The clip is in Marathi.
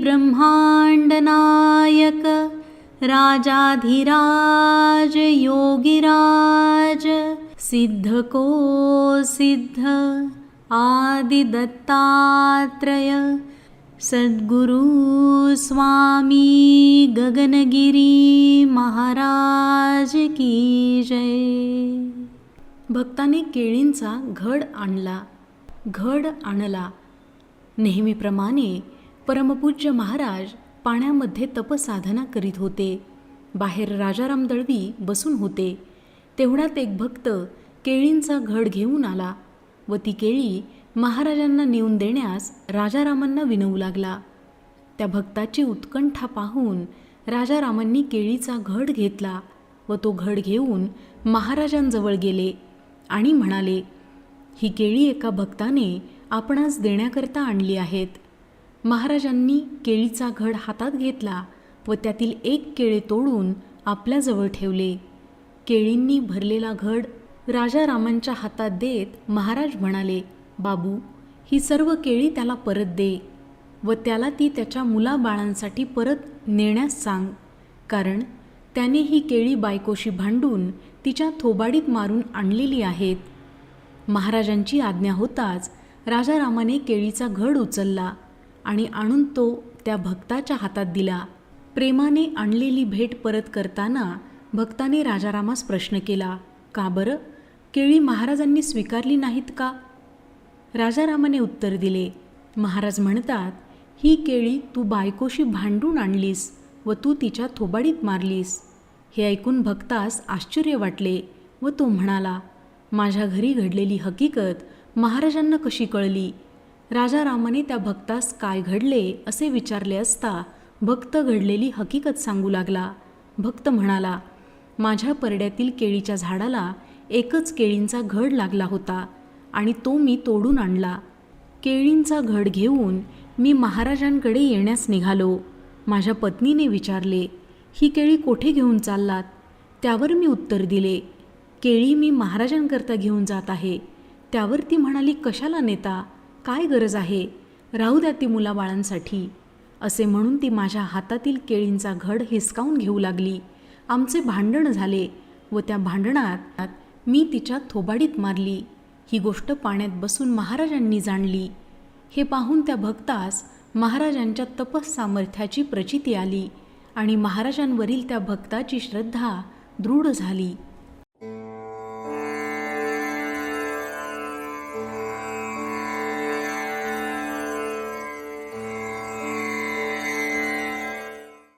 ब्रह्माण्डनायक राजाधिराज योगिराज सिद्धको सिद्ध आदिदत्तात्रय सद्गुरु स्वामी गगनगिरी महाराज की जय। भक्ताने केळींचा घड आणला घड आणला नेहमीप्रमाणे परमपूज्य महाराज पाण्यामध्ये तपसाधना करीत होते. बाहेर राजाराम दळवी बसून होते. तेवढ्यात एक भक्त केळींचा घड घेऊन आला व ती केळी महाराजांना नेऊन देण्यास राजारामांना विनवू लागला. त्या भक्ताची उत्कंठा पाहून राजारामांनी केळीचा घड घेतला व तो घड घेऊन महाराजांजवळ गेले आणि म्हणाले ही केळी एका भक्ताने आपणास देण्याकरता आणली आहेत. महाराजांनी केळीचा घड हातात घेतला व त्यातील एक केळे तोडून आपल्याजवळ ठेवले. केळींनी भरलेला घड राजारामांच्या हातात देत महाराज म्हणाले बाबू ही सर्व केळी त्याला परत दे व त्याला ती त्याच्या मुलाबाळांसाठी परत नेण्यास सांग. कारण त्याने ही केळी बायकोशी भांडून तिच्या थोबाडीत मारून आणलेली आहेत. महाराजांची आज्ञा होताच राजारामाने केळीचा घड उचलला आणि आणून तो त्या भक्ताच्या हातात दिला. प्रेमाने आणलेली भेट परत करताना भक्ताने राजारामास प्रश्न केला का बरं? केळी महाराजांनी स्वीकारली नाहीत का? राजारामाने उत्तर दिले महाराज म्हणतात ही केळी तू बायकोशी भांडून आणलीस व तू तिच्या थोबाडीत मारलीस. हे ऐकून भक्तास आश्चर्य वाटले व तो म्हणाला माझ्या घरी घडलेली हकीकत महाराजांना कशी कळली? राजारामाने त्या भक्तास काय घडले असे विचारले असता भक्त घडलेली हकीकत सांगू लागला. भक्त म्हणाला माझ्या परड्यातील केळीच्या झाडाला एकच केळींचा घड लागला होता आणि तो मी तोडून आणला. केळींचा घड घेऊन मी महाराजांकडे येण्यास निघालो. माझ्या पत्नीने विचारले ही केळी कोठे घेऊन चाललात? त्यावर मी उत्तर दिले केळी मी महाराजांकरता घेऊन जात आहे. त्यावर ती म्हणाली कशाला नेता? काय गरज आहे? राहू द्या ती मुलाबाळांसाठी. असे म्हणून ती माझ्या हातातील केळींचा घड हिसकावून घेऊ लागली. आमचे भांडण झाले व त्या भांडणात मी तिच्या थोबाडीत मारली. ही गोष्ट पाण्यात बसून महाराजांनी जाणली. हे पाहून त्या भक्तास महाराजांच्या तपस सामर्थ्याची प्रचिती आली आणि महाराजांवरील त्या भक्ताची श्रद्धा दृढ झाली.